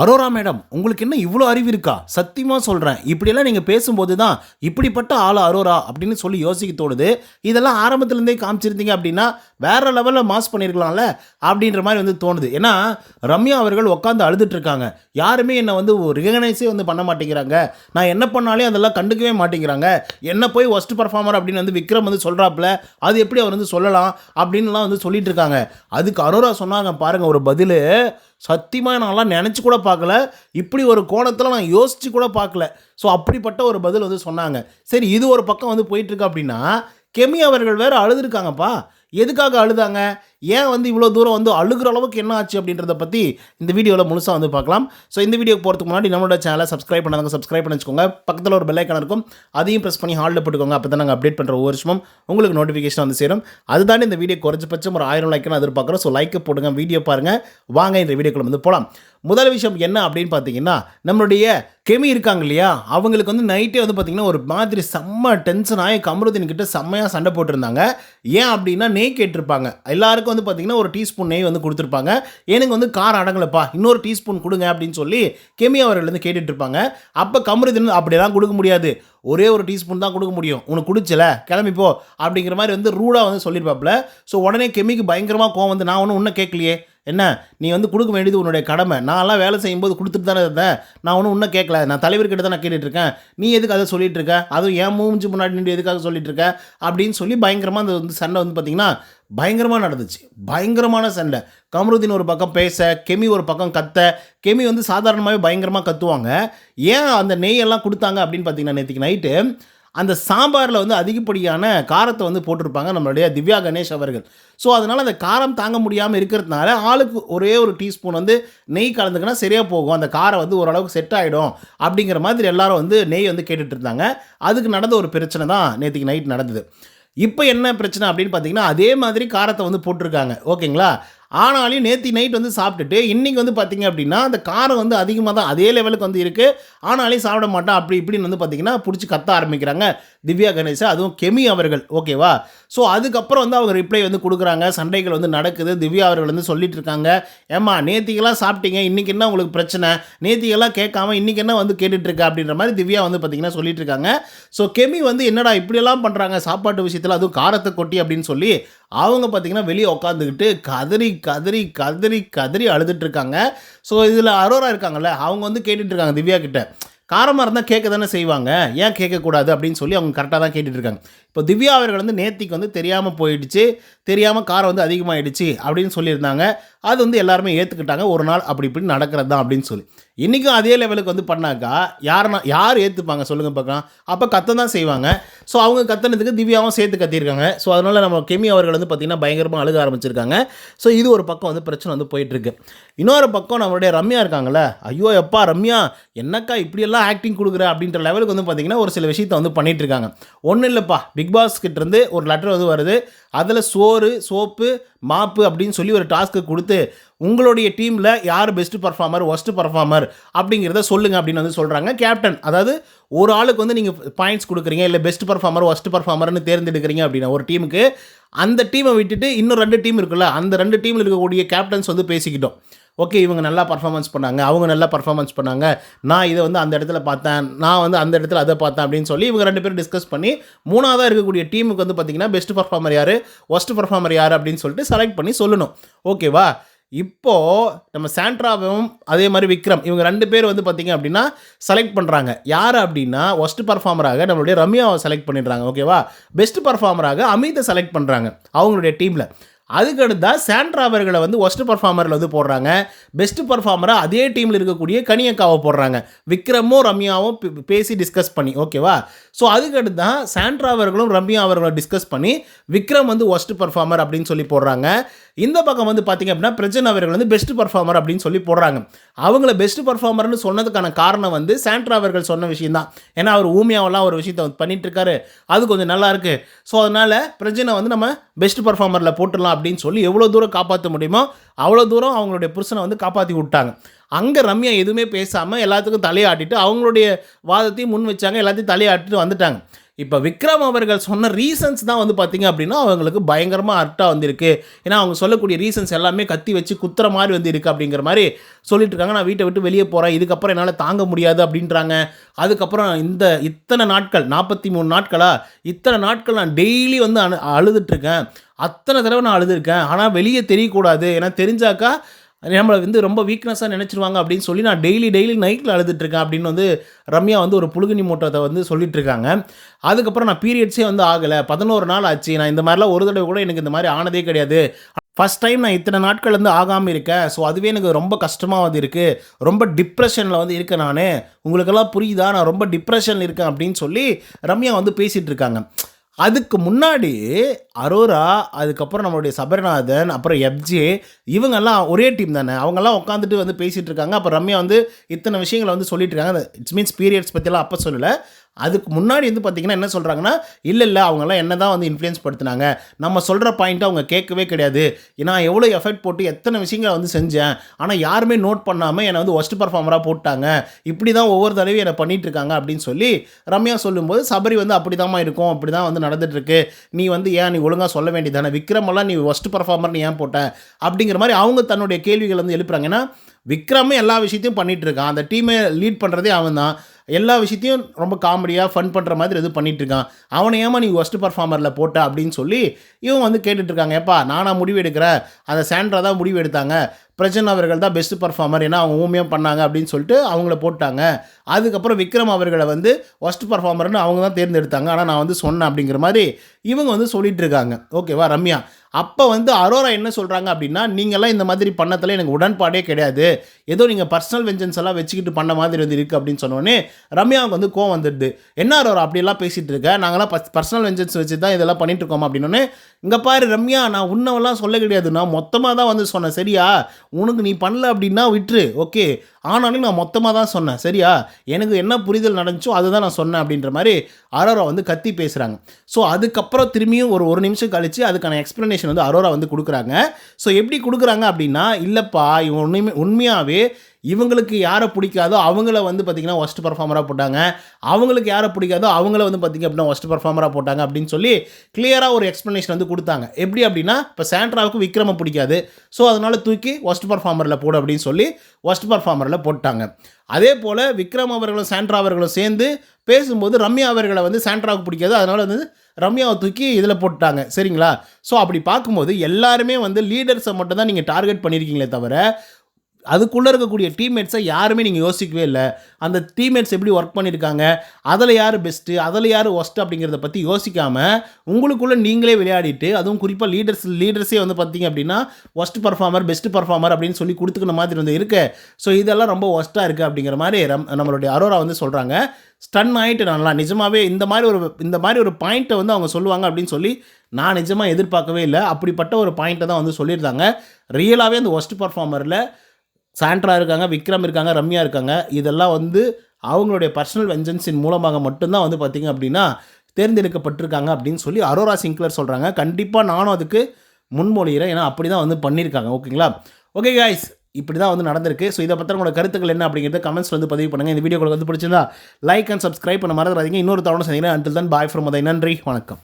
Arora madam உங்களுக்கு என்ன இவ்வளோ அறிவு இருக்கா? சத்தியமாக சொல்கிறேன் இப்படியெல்லாம் நீங்கள் பேசும்போது தான் இப்படிப்பட்ட ஆள் அரோரா அப்படின்னு சொல்லி யோசிக்க தோணுது. இதெல்லாம் ஆரம்பத்துலேருந்தே காமிச்சிருந்தீங்க அப்படின்னா வேற லெவலில் மாஸ் பண்ணியிருக்கலாம்ல அப்படின்ற மாதிரி வந்து தோணுது. ஏன்னா ரம்யா அவர்கள் உட்காந்து அழுதுட்ருக்காங்க யாருமே என்னை வந்து ரிகனைஸே வந்து பண்ண மாட்டேங்கிறாங்க. நான் என்ன பண்ணாலே அதெல்லாம் கண்டுக்கவே மாட்டேங்கிறாங்க. என்ன போய் ஒஸ்ட் பர்ஃபார்மர் அப்படின்னு வந்து விக்ரம் வந்து சொல்கிறாப்புல அது எப்படி அவர் வந்து சொல்லலாம் அப்படின்லாம் வந்து சொல்லிட்டு இருக்காங்க அதுக்கு அரோரா சொன்னாங்க பாருங்கள் ஒரு பதில். சத்தியமாக நான்லாம் நினச்சி கூட பார்க்கல. இப்படி ஒரு கோணத்தில் நான் யோசித்து கூட பார்க்கல. ஸோ அப்படிப்பட்ட ஒரு பதில் வந்து சொன்னாங்க. சரி இது ஒரு பக்கம் வந்து போயிட்டுருக்கு அப்படின்னா கெமி அவர்கள் வேறு அழுதுருக்காங்கப்பா. எதுக்காக அழுதாங்க? ஏன் வந்து இவ்வளோ தூரம் வந்து அழுகிற அளவுக்கு என்ன ஆச்சு அப்படின்றத பற்றி இந்த வீடியோவில் முழுசாக வந்து பார்க்கலாம். ஸோ இந்த வீடியோக்கு போகிறதுக்கு முன்னாடி நம்மளோட சேனலை சப்ஸ்கிரைப் பண்ணாங்க சப்ஸ்கிரைப் பண்ணி வச்சுக்கோங்க பக்கத்தில் ஒரு பெல்லைக்கான இருக்கும். அதையும் ப்ரெஸ் பண்ணி ஹாலில் போட்டுக்கோங்க. அப்போ தான் நாங்கள் அப்டேட் பண்ணுற ஒவ்வொரு வருஷமும் உங்களுக்கு நோட்டிஃபிகேஷன் வந்து சேரும். அதுதான் இந்த வீடியோ குறைஞ்சபட்சம் ஒரு ஆயிரம் லைக்னு எதிர்பார்க்குறோம் ஸோ லைக்கை போடுங்க வீடியோ பாருங்கள் வாங்க இந்த வீடியோக்குள்ள வந்து போகலாம் முதல் விஷயம் என்ன அப்படின்னு பார்த்தீங்கன்னா நம்மளுடைய கெமி இருக்காங்க இல்லையா? அவங்களுக்கு வந்து நைட்டே வந்து பார்த்தீங்கன்னா ஒரு மாதிரி செம்ம டென்ஷன் ஆகி கமருதீன் கிட்ட செம்மையாக சண்டை போட்டிருந்தாங்க. ஏன் அப்படின்னா நெய் கேட்டிருப்பாங்க. எல்லாருக்கும் வந்து பார்த்தீங்கன்னா ஒரு டீஸ்பூன் நெய் வந்து கொடுத்துருப்பாங்க. எனக்கு வந்து காரம் அடங்கலப்பா இன்னொரு டீஸ்பூன் கொடுங்க அப்படின்னு சொல்லி கெமி அவர்கள் வந்து கேட்டுட்டு இருப்பாங்க அப்போ கமருதீன் அப்படியெல்லாம் கொடுக்க முடியாது. ஒரே ஒரு டீஸ்பூன் தான் கொடுக்க முடியும். உனக்கு குடிச்சல கிளம்பிப்போ அப்படிங்கிற மாதிரி வந்து ரூடாக வந்து சொல்லியிருப்பாப்புல. ஸோ உடனே கெமிக்கு பயங்கரமாக கோவம் வந்து நான் ஒன்றும் இன்னும் கேட்கலையே. என்ன நீ வந்து கொடுக்க வேண்டியது உன்னுடைய கடமை. நான்லாம் வேலை செய்யும்போது கொடுத்துட்டு தானே இருந்தேன். நான் ஒன்றும் இன்னும் கேட்கல. நான் தலைவர்கிட்ட தான் நான் கேட்டுட்டு இருக்கேன் நீ எதுக்கு அதை சொல்லிட்டு இருக்க அதுவும் ஏன் மூஞ்சி முன்னாடி நின்று எதுக்காக சொல்லிட்டு இருக்க அப்படின்னு சொல்லி பயங்கரமாக அந்த வந்து சண்டை வந்து பார்த்திங்கன்னா பயங்கரமாக நடந்துச்சு. பயங்கரமான சண்டை. கமருதீன் ஒரு பக்கம் பேச கெமி ஒரு பக்கம் கத்த. கெமி வந்து சாதாரணமாகவே பயங்கரமாக கத்துவாங்க. ஏன் அந்த நெய்யெல்லாம் கொடுத்தாங்க அப்படின்னு பார்த்தீங்கன்னா நேற்றுக்கு நைட்டு அந்த சாம்பாரில் வந்து அதிகப்படியான காரத்தை வந்து போட்டிருப்பாங்க நம்மளுடைய திவ்யா கணேஷ் அவர்கள். ஸோ அதனால் அந்த காரம் தாங்க முடியாமல் இருக்கிறதுனால ஆளுக்கு ஒரே ஒரு டீஸ்பூன் வந்து நெய் கலந்துக்கினா சரியாக போகும். அந்த காரம் வந்து ஓரளவுக்கு செட் ஆகிடும் அப்படிங்கிற மாதிரி எல்லாரும் வந்து நெய் வந்து கேட்டுட்டு இருந்தாங்க. அதுக்கு நடந்த ஒரு பிரச்சனை தான் நேற்றுக்கு நைட் நடந்தது. இப்போ என்ன பிரச்சனை அப்படின்னு பார்த்தீங்கன்னா அதே மாதிரி காரத்தை வந்து போட்டிருக்காங்க. ஓகேங்களா? ஆனாலும் நேற்று நைட் வந்து சாப்பிட்டுட்டு இன்றைக்கி வந்து பார்த்திங்க அப்படின்னா அந்த காரம் வந்து அதிகமாக தான் அதே லெவலுக்கு வந்து இருக்குது ஆனாலும் சாப்பிட மாட்டோம் அப்படி இப்படின்னு வந்து பார்த்தீங்கன்னா பிடிச்சி கத்த ஆரம்பிக்கிறாங்க திவ்யா கணேஷா. அதுவும் கெமி அவர்கள் ஓகேவா ஸோ அதுக்கப்புறம் வந்து அவங்க ரிப்ளை வந்து கொடுக்குறாங்க. சண்டைகள் வந்து நடக்குது. திவ்யா அவர்கள் வந்து சொல்லிட்டு இருக்காங்க. ஏம்மா நேத்திக்கெல்லாம் சாப்பிட்டீங்க. இன்றைக்கி என்ன உங்களுக்கு பிரச்சனை? நேத்திக்கெல்லாம் கேட்காம இன்றைக்கி என்ன வந்து கேட்டுட்ருக்கா அப்படின்ற மாதிரி திவ்யா வந்து பார்த்திங்கன்னா சொல்லிட்டு இருக்காங்க. ஸோ கெமி வந்து என்னடா இப்படியெல்லாம் பண்ணுறாங்க சாப்பாட்டு விஷயத்தில் அதுவும் காரத்தை கொட்டி அப்படின்னு சொல்லி அவங்க பார்த்தீங்கன்னா வெளியே உட்காந்துக்கிட்டு கதறி கதறி கதறி கதறி அழுதுட்டு இருக்காங்க ஸோ இதில் அரோரா இருக்காங்கல்ல அவங்க வந்து கேட்டுட்ருக்காங்க திவ்யா கிட்ட. காரமாக இருந்தால் கேட்க தானே செய்வாங்க. ஏன் கேட்கக்கூடாது அப்படின்னு சொல்லி அவங்க கரெக்டாக தான் கேட்டுட்ருக்காங்க. இப்போ திவ்யா அவர்கள் வந்து நேத்திக்கு வந்து தெரியாமல் போயிடுச்சு தெரியாமல் காரம் வந்து அதிகமாகிடுச்சு அப்படின்னு சொல்லியிருந்தாங்க. அது வந்து எல்லாருமே ஏற்றுக்கிட்டாங்க ஒரு நாள் அப்படி இப்படி நடக்கிறது தான் அப்படின்னு சொல்லி. இன்றைக்கும் அதே லெவலுக்கு வந்து பண்ணாக்கா யாருனா யார் ஏற்றுப்பாங்க சொல்லுங்கள் பார்க்கலாம் அப்போ கத்த தான் செய்வாங்க. ஸோ அவங்க கத்தனத்துக்கு திவ்யாவும் சேர்த்து கத்தியிருக்காங்க. ஸோ அதனால் நம்ம கெமி அவர்கள் வந்து பார்த்திங்கன்னா பயங்கரமாக அழுக ஆரம்பிச்சிருக்காங்க. ஸோ இது ஒரு பக்கம் வந்து பிரச்சனை வந்து போயிட்டுருக்கு. இன்னொரு பக்கம் நம்மளுடைய ரம்யா இருக்காங்களே ஐயோ எப்பா ரம்யா என்னக்கா இப்படியெல்லாம் ஆக்டிங் கொடுக்குற அப்படின்ற லெவலுக்கு வந்து பார்த்திங்கன்னா ஒரு சில விஷயத்தை வந்து பண்ணிகிட்ருக்காங்க இருக்காங்க ஒன்றும் இல்லைப்பா பிக் பாஸ்கிட்டேருந்து ஒரு லெட்டர் வந்து வருது. அதில் சோறு சோப்பு மாப்பு அப்படின்னு சொல்லி ஒரு டாஸ்க்கு கொடுத்து உங்களுடைய டீமில் யார் பெஸ்ட் பர்ஃபார்மர் ஒஸ்ட்டு பர்ஃபார்மர் அப்படிங்கிறத சொல்லுங்கள் அப்படின்னு வந்து சொல்கிறாங்க கேப்டன் அதாவது ஒரு ஆளுக்கு வந்து நீங்கள் பாயிண்ட்ஸ் கொடுக்குறீங்க இல்லை பெஸ்ட் பர்ஃபார்மர் ஒஸ்ட் பர்ஃபார்மர்னு தேர்ந்தெடுக்கிறீங்க அப்படின்னா ஒரு டீமுக்கு அந்த டீமை விட்டுட்டு இன்னும் ரெண்டு டீம் இருக்குல்ல அந்த ரெண்டு டீமில் இருக்கக்கூடிய கேப்டன்ஸ் வந்து பேசிக்கிட்டோம். ஓகே இவங்க நல்லா பர்ஃபார்மன்ஸ் பண்ணாங்க அவங்க நல்லா பர்ஃபார்மன்ஸ் பண்ணாங்க நான் இதை வந்து அந்த இடத்துல பார்த்தேன் நான் வந்து அந்த இடத்துல அதை பார்த்தேன் அப்படின்னு சொல்லி இவங்க ரெண்டு பேரும் டிஸ்கஸ் பண்ணி மூணாவதாக இருக்கக்கூடிய டீமுக்கு வந்து பார்த்திங்கன்னா பெஸ்ட் பர்ஃபார்மர் யார் ஒஸ்ட் பர்ஃபார்மர் யார் அப்படின்னு சொல்லிட்டு செலக்ட் பண்ணி சொல்லணும். ஓகேவா இப்போது நம்ம சாண்ட்ராவும் அதே மாதிரி விக்ரம் இவங்க ரெண்டு பேர் வந்து பார்த்திங்க அப்படின்னா செலக்ட் பண்ணுறாங்க யார் அப்படின்னா ஒஸ்ட் பர்ஃபார்மராக நம்மளுடைய ரம்யாவை செலக்ட் பண்ணிடுறாங்க. ஓகேவா பெஸ்ட் பர்ஃபார்மராக அமித்தை செலக்ட் பண்ணுறாங்க அவங்களுடைய டீமில் அதுக்கடுத்தா சாண்ட்ரா அவர்களை வந்து ஒஸ்ட் பர்ஃபார்மரில் வந்து போடுறாங்க. பெஸ்ட் பர்ஃபார்மராக அதே டீமில் இருக்கக்கூடிய கனியக்காவை போடுறாங்க. விக்ரமும் ரம்யாவும் பே- பேசி டிஸ்கஸ் பண்ணி ஓகேவா ஸோ அதுக்கடுத்து தான் சாண்ட்ரா அவர்களும் ரம்யா அவர்களும் டிஸ்கஸ் பண்ணி விக்ரம் வந்து ஒஸ்ட் பர்ஃபார்மர் அப்படின்னு சொல்லி போடுறாங்க. இந்த பக்கம் வந்து பார்த்தீங்க அப்படின்னா பிரஜன் அவர்கள் வந்து பெஸ்ட் பர்ஃபார்மர் அப்படின்னு சொல்லி போடுறாங்க. அவங்கள பெஸ்ட் பர்ஃபார்மர்னு சொன்னதுக்கான காரணம் வந்து சாண்ட்ரா அவர்கள் சொன்ன விஷயம் தான் ஏன்னா அவர் ஊமியாவெல்லாம் ஒரு விஷயத்தை வந்து பண்ணிட்டு இருக்காரு அது கொஞ்சம் நல்லா இருக்கு. ஸோ அதனால பிரஜனை வந்து நம்ம பெஸ்ட் பர்ஃபார்மரில் போட்டுடலாம் அப்படின்னு சொல்லி எவ்வளோ தூரம் காப்பாற்ற முடியுமோ அவ்வளோ தூரம் அவங்களுடைய புருஷனை வந்து காப்பாற்றி விட்டாங்க. அங்கே ரம்யா எதுவுமே பேசாமல் எல்லாத்துக்கும் தலையாட்டிட்டு அவங்களுடைய வாதத்தையும் முன் வச்சாங்க எல்லாத்தையும் தலையாட்டிட்டு வந்துட்டாங்க. இப்போ விக்ரம் அவர்கள் சொன்ன ரீசன்ஸ் தான் வந்து பார்த்திங்க அப்படின்னா அவங்களுக்கு பயங்கரமாக அர்ட்டாக வந்திருக்கு. ஏன்னா அவங்க சொல்லக்கூடிய ரீசன்ஸ் எல்லாமே கத்தி வச்சு குத்துற மாதிரி வந்து இருக்குது அப்படிங்கிற மாதிரி சொல்லிட்டு இருக்காங்க. நான் வீட்டை விட்டு வெளியே போகிறேன் இதுக்கப்புறம் என்னால் தாங்க முடியாது அப்படின்றாங்க. அதுக்கப்புறம் இந்த இத்தனை நாட்கள் நாற்பத்தி மூணு நாட்களாக இத்தனை நாட்கள் நான் டெய்லி வந்து அழு அழுதுட்ருக்கேன் அத்தனை தடவை நான் அழுதுருக்கேன். ஆனால் வெளியே தெரியக்கூடாது. ஏன்னா தெரிஞ்சாக்கா நம்மளை வந்து ரொம்ப வீக்னஸாக நினச்சிருவாங்க அப்படின்னு சொல்லி நான் டெய்லி டெய்லி நைட்டில் அழுதுட்டுருக்கேன் அப்படின்னு வந்து ரம்யா வந்து ஒரு புழுகினி மூட்டத்தை வந்து சொல்லிட்டுருக்காங்க. அதுக்கப்புறம் நான் பீரியட்ஸே வந்து ஆகலை. பதினோரு நாள் ஆச்சு. நான் இந்த மாதிரிலாம் ஒரு தடவை கூட எனக்கு இந்த மாதிரி ஆனதே கிடையாது. ஃபஸ்ட் டைம் நான் இத்தனை நாட்கள் வந்து ஆகாமல் இருக்கேன். ஸோ அதுவே எனக்கு ரொம்ப கஷ்டமாக வந்து இருக்குது ரொம்ப டிப்ரெஷனில் வந்து இருக்கேன் நான். உங்களுக்கெல்லாம் புரியுதா? நான் ரொம்ப டிப்ரெஷனில் இருக்கேன் அப்படின்னு சொல்லி ரம்யா வந்து பேசிகிட்டு இருக்காங்க அதுக்கு முன்னாடி அரோரா அதுக்கப்புறம் நம்மளுடைய சபரிநாதன் அப்புறம் எஃப்ஜே இவங்கெல்லாம் ஒரே டீம் தானே. அவங்கெல்லாம் உட்காந்துட்டு வந்து பேசிகிட்டு இருக்காங்க. அப்புறம் ரம்யா வந்து இத்தனை விஷயங்களை வந்து சொல்லிட்டு இருக்காங்க. இட்ஸ் மீன்ஸ் பீரியட்ஸ் பற்றிலாம் அப்போ சொல்லலை. அதுக்கு முன்னாடி வந்து பார்த்தீங்கன்னா என்ன சொல்கிறாங்கன்னா இல்லை இல்லை அவங்கெல்லாம் என்ன தான் வந்து இன்ஃப்ளூயன்ஸ் படுத்துனாங்க. நம்ம சொல்கிற பாயிண்ட்டை அவங்க கேட்கவே கிடையாது. நான் எவ்வளோ எஃபெக்ட் போட்டு எத்தனை விஷயங்களை வந்து செஞ்சேன். ஆனால் யாருமே நோட் பண்ணாமல் என்னை வந்து ஒஸ்ட் பர்ஃபார்மராக போட்டாங்க. இப்படி தான் ஒவ்வொரு தடவையும் என்னை பண்ணிகிட்ருக்காங்க இருக்காங்க அப்படின்னு சொல்லி ரம்யா சொல்லும்போது சபரி வந்து அப்படி இருக்கும். அப்படி தான் வந்து நடந்துகிட்ருக்கு நீ வந்து ஏன் நீ ஒழுங்காக சொல்ல வேண்டியதானே விக்ரமெல்லாம் நீ ஒஸ்ட் பர்ஃபார்மர்னு ஏன் போட்ட? அப்படிங்கிற மாதிரி அவங்க தன்னுடைய கேள்விகள் வந்து எழுப்புறாங்க. ஏன்னா விக்ரமே எல்லா விஷயத்தையும் பண்ணிகிட்ருக்கான் இருக்கான். அந்த டீமை லீட் பண்ணுறதே அவன் தான் எல்லா விஷயத்தையும் ரொம்ப காமெடியாக ஃபன் பண்ணுற மாதிரி இது பண்ணிகிட்ருக்கான் அவனை ஏமா நீ ஒஸ்ட் பர்ஃபார்மரில் போட்ட அப்படின்னு சொல்லி இவன் வந்து கேட்டுட்ருக்காங்க எப்பா நானாக முடிவு எடுக்கிறேன். அந்த சாண்ட்ரா தான் முடிவு எடுத்தாங்க. பிரஜன் அவர்கள் தான் பெஸ்ட் பர்ஃபார்மர் ஏன்னா அவங்க ஊமியம் பண்ணாங்க அப்படின்னு சொல்லிட்டு அவங்கள போட்டாங்க. அதுக்கப்புறம் விக்ரம் அவர்களை வந்து ஒஸ்ட் பர்ஃபார்மர்னு அவங்க தான் தேர்ந்தெடுத்தாங்க. ஆனால் நான் வந்து சொன்னேன் அப்படிங்கிற மாதிரி இவங்க வந்து சொல்லிட்டு இருக்காங்க. ஓகேவா ரம்யா? அப்போ வந்து அரோரா என்ன சொல்கிறாங்க அப்படின்னா நீங்கள்லாம் இந்த மாதிரி பண்ணத்தில் எனக்கு உடன்பாடே கிடையாது. ஏதோ நீங்கள் பர்சனல் வெஞ்சன்ஸ் எல்லாம் வச்சுக்கிட்டு பண்ண மாதிரி வந்து இருக்குது அப்படின்னு சொன்னோடனே ரம்யாவுக்கு வந்து கோவம் வந்துடுது. என்ன அரோரா அப்படியெல்லாம் பேசிகிட்டு இருக்க? நாங்களாம் பர்சனல் வெஞ்சன்ஸ் வச்சு தான் இதெல்லாம் பண்ணிட்டு இருக்கோம் அப்படின்னோடனே இங்கே பாரு ரம்யா நான் உன்னவெல்லாம் சொல்ல கிடையாது. நான் மொத்தமாக தான் வந்து சொன்னேன். சரியா? உனக்கு நீ பண்ணல அப்படின்னா விட்டுரு. ஓகே ஆனாலும் நான் மொத்தமாக தான் சொன்னேன். சரியா? எனக்கு என்ன புரிதல் நடந்துச்சோ அதுதான் நான் சொன்னேன் அப்படின்ற மாதிரி அரோரா வந்து கத்தி பேசுகிறாங்க ஸோ அதுக்கப்புறம் திரும்பியும் ஒரு ஒரு நிமிஷம் கழித்து அதுக்கான எக்ஸ்ப்ளனேஷன் வந்து அரோரா வந்து கொடுக்குறாங்க. ஸோ எப்படி கொடுக்குறாங்க அப்படின்னா இல்லைப்பா இவன் உண்மை உண்மையாகவே இவங்களுக்கு யாரை பிடிக்காதோ அவங்கள வந்து பார்த்திங்கன்னா ஒஸ்ட் பர்ஃபார்மராக போட்டாங்க. அவங்களுக்கு யாரை பிடிக்காதோ அவங்கள வந்து பார்த்திங்க அப்படின்னா ஒஸ்ட் பர்ஃபார்மராக போட்டாங்க அப்படின்னு சொல்லி கிளியராக ஒரு எக்ஸ்ப்ளனேஷன் வந்து கொடுத்தாங்க. எப்படி அப்படின்னா இப்போ சாண்ட்ராவுக்கு விக்ரம பிடிக்காது. ஸோ அதனால் தூக்கி ஒஸ்ட் பர்ஃபார்மரில் போடு அப்படின்னு சொல்லி ஒஸ்ட் பர்ஃபார்மரில் போட்டாங்க. அதே போல் விக்ரம் அவர்களும் சாண்ட்ரா அவர்களும் சேர்ந்து பேசும்போது ரம்யா அவர்களை வந்து சாண்ட்ராவுக்கு பிடிக்காது. அதனால் வந்து ரம்யாவை தூக்கி இதில் போட்டாங்க சரிங்களா? ஸோ அப்படி பார்க்கும்போது எல்லாருமே வந்து லீடர்ஸை மட்டும் தான் நீங்கள் டார்கெட் பண்ணியிருக்கீங்களே தவிர அதுக்குள்ளே இருக்கக்கூடிய டீம்மேட்ஸை யாருமே நீங்கள் யோசிக்கவே இல்லை. அந்த டீம்மேட்ஸ் எப்படி ஒர்க் பண்ணியிருக்காங்க அதில் யார் பெஸ்ட்டு அதில் யார் ஒஸ்ட் அப்படிங்கிறத பற்றி யோசிக்காமல் உங்களுக்குள்ளே நீங்களே விளையாடிட்டு அதுவும் குறிப்பாக லீடர்ஸ் லீடர்ஸே வந்து பார்த்தீங்க அப்படின்னா ஒஸ்ட் பர்ஃபார்மர் பெஸ்ட் பர்ஃபார்மர் அப்படின்னு சொல்லி கொடுத்துக்கிற மாதிரி வந்து இருக்கு. ஸோ இதெல்லாம் ரொம்ப ஒஸ்ட்டாக இருக்குது அப்படிங்கிற மாதிரி ரம் நம்மளுடைய அரோரா வந்து சொல்கிறாங்க ஸ்டன் ஆகிட்டு நல்லா நிஜமாகவே இந்த மாதிரி ஒரு இந்த மாதிரி ஒரு பாயிண்ட்டை வந்து அவங்க சொல்லுவாங்க அப்படின்னு சொல்லி நான் நிஜமாக எதிர்பார்க்கவே இல்லை. அப்படிப்பட்ட ஒரு பாயிண்ட்டை தான் வந்து சொல்லியிருந்தாங்க. ரியலாகவே அந்த ஒஸ்ட் பர்ஃபார்மரில் சாண்ட்ரா இருக்காங்க விக்ரம் இருக்காங்க ரம்யா இருக்காங்க. இதெல்லாம் வந்து அவங்களுடைய பர்சனல் வெஞ்சன்ஸின் மூலமாக மட்டும்தான் வந்து பார்த்திங்க அப்படின்னா தேர்ந்தெடுக்கப்பட்டிருக்காங்க அப்படின்னு சொல்லி அரோரா சிங்க்லர் சொல்கிறாங்க கண்டிப்பாக நானும் அதுக்கு முன்மொழிகிறேன் ஏன்னா அப்படி தான் வந்து பண்ணியிருக்காங்க. ஓகேங்களா? ஓகே காய்ஸ் இப்படி தான் வந்து நடந்திருக்கு. ஸோ இதை பற்றி உங்களோட கருத்துக்கள் என்ன அப்படிங்கிறத கமெண்ட்ஸ் வந்து பதிவு பண்ணுங்கள் இந்த வீடியோ உங்களுக்கு வந்து பிடிச்சிருந்தா லைக் அண்ட் சப்ஸ்கிரைப் பண்ண மறந்துடாதீங்க. இன்னொரு தவணை செஞ்சீங்கன்னா அன்டில் தான் பாய் ஃப்ரம் அதை நன்றி. வணக்கம்.